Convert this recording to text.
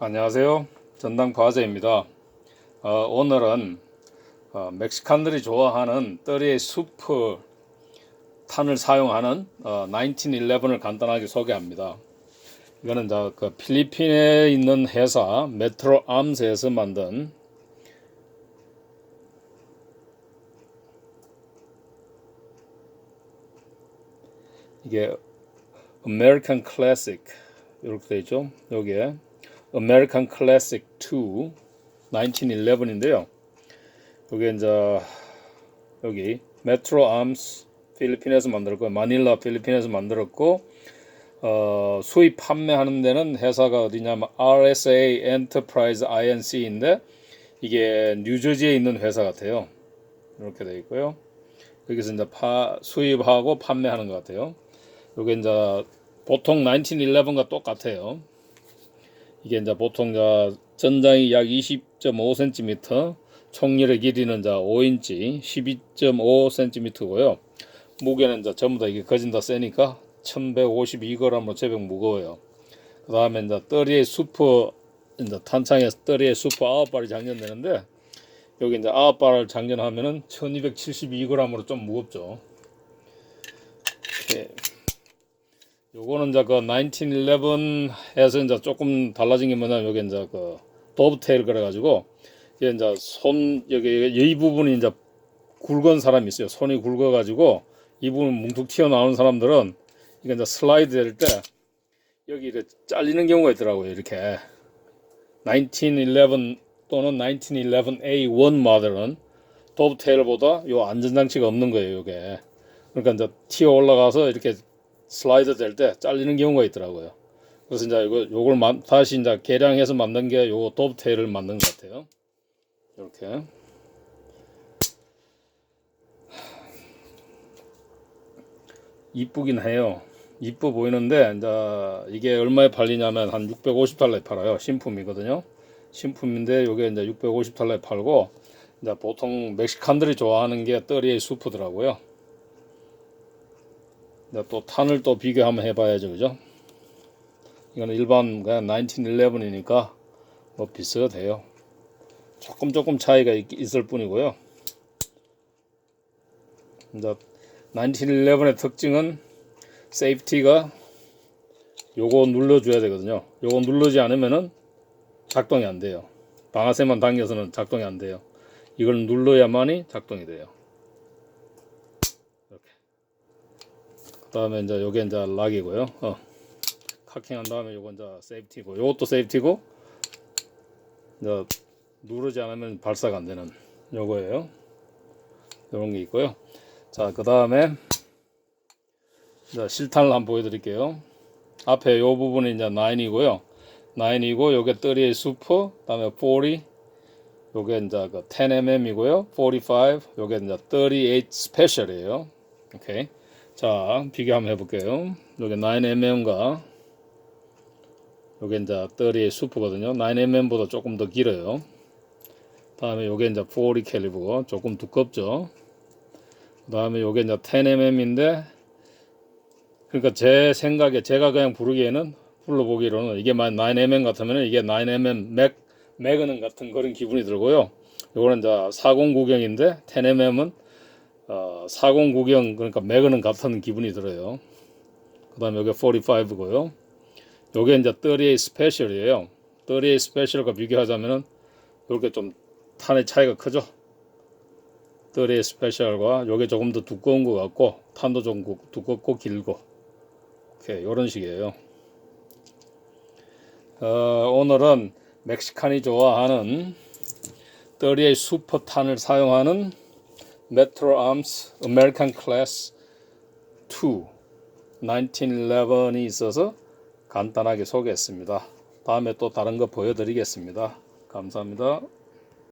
안녕하세요. 전당 과제입니다. 어, 오늘은 어, 멕시칸들이 좋아하는 떨이의 수프 탄을 사용하는 어, 1911을 간단하게 소개합니다. 이거는 자, 그 필리핀에 있는 회사 메트로 암스에서 만든 이게 American Classic 이렇게 되어 있죠. 여기에 American Classic 2 1911인데요. 여기 이제 여기 메트로 암스 필리핀에서 만들었고 마닐라 필리핀에서 만들었고 어, 수입 판매하는 데는 회사가 어디냐면 RSA Enterprise Inc.인데 이게 뉴저지에 있는 회사 같아요. 이렇게 돼 있고요. 여기서 이제 파, 수입하고 판매하는 것 같아요. 요게 이제 보통 1911과 똑같아요. 이게 이제 보통 자 전장이 약 20.5cm, 총열의 길이는 자 5인치, 12.5cm고요. 무게는 이제 전부 다 이게 거진 다 세니까 1152g으로 제법 무거워요. 그 다음에 이제 떨이의 수프, 이제 탄창에서 떨이의 수프 9발이 장전되는데 여기 이제 9발을 장전하면은 1272g으로 좀 무겁죠. 이렇게 요거는 이제 그 1911에서 이제 조금 달라진 게 뭐냐면 여기 이제 그 도브테일 그래가지고 이게 이제 손 여기 이 부분이 이제 굵은 사람이 있어요. 손이 굵어가지고 이 부분 뭉툭 튀어나오는 사람들은 이게 이제 슬라이드 될 때 여기 이렇게 잘리는 경우가 있더라고요. 이렇게 1911 또는 1911A1 모델은 도브테일보다 요 안전장치가 없는 거예요. 요게 그러니까 이제 튀어 올라가서 이렇게 슬라이드 될 때 잘리는 경우가 있더라고요. 그래서 이제 이거 요걸 만, 다시 이제 개량해서 만든 게 요거 도브테일을 만든 것 같아요. 이렇게. 이쁘긴 해요. 이뻐 보이는데 이제 이게 얼마에 팔리냐면 한 650달러에 팔아요. 신품이거든요. 신품인데 요게 이제 650달러에 팔고 이제 보통 멕시칸들이 좋아하는 게 떨이의 수프더라고요. 또 탄을 또 비교 한번 해봐야죠, 그죠? 이거는 일반 그냥 1911이니까 뭐 비슷해요. 조금 조금 차이가 있, 있을 뿐이고요. 이제 1911의 특징은 세이프티가 요거 눌러줘야 되거든요. 요거 누르지 않으면은 작동이 안 돼요. 방아쇠만 당겨서는 작동이 안 돼요. 이걸 눌러야만이 작동이 돼요. 그 다음에 이제 요게 이제 락이고요. 어. 카킹한 다음에 요건 이제 세이프티고, 요것도 세이프티고, 이제 누르지 않으면 발사가 안 되는 요거예요. 요런 게 있고요. 자, 그 다음에 실탄을 한번 보여 드릴게요. 앞에 요 부분이 이제 9이고요. 9이고 요게 30의 수퍼, 그다음에 40, 요게 이제 그 10mm이고요. 45, 요게 이제 38 스페셜이에요. 오케이. 자, 비교 한번 해볼게요. 요게 9mm과 요게 이제 30의 수퍼거든요. 9mm보다 조금 더 길어요. 다음에 요게 이제 40 캘리버고 조금 두껍죠. 그 다음에 요게 이제 10mm인데 그러니까 제 생각에 제가 그냥 부르기에는 불러보기로는 이게 만 9mm 같으면 이게 9mm 맥 매그넘 같은 그런 기분이 들고요. 요거는 이제 40 구경인데 10mm은 어, 40 구경 그러니까 매그넘 같은 기분이 들어요. 그 다음에 요게 45고요. 요게 이제 38 스페셜이에요. 38 스페셜과 비교하자면은 이렇게 좀 탄의 차이가 크죠. 38 스페셜과 요게 조금 더 두꺼운 것 같고 탄도 좀 두껍고 길고 이렇게 이런 식이에요. 어, 오늘은 멕시칸이 좋아하는 38 슈퍼탄을 사용하는 메트로 암스 아메리칸 클래스 2 1911이 있어서 간단하게 소개했습니다. 다음에 또 다른 거 보여드리겠습니다. 감사합니다.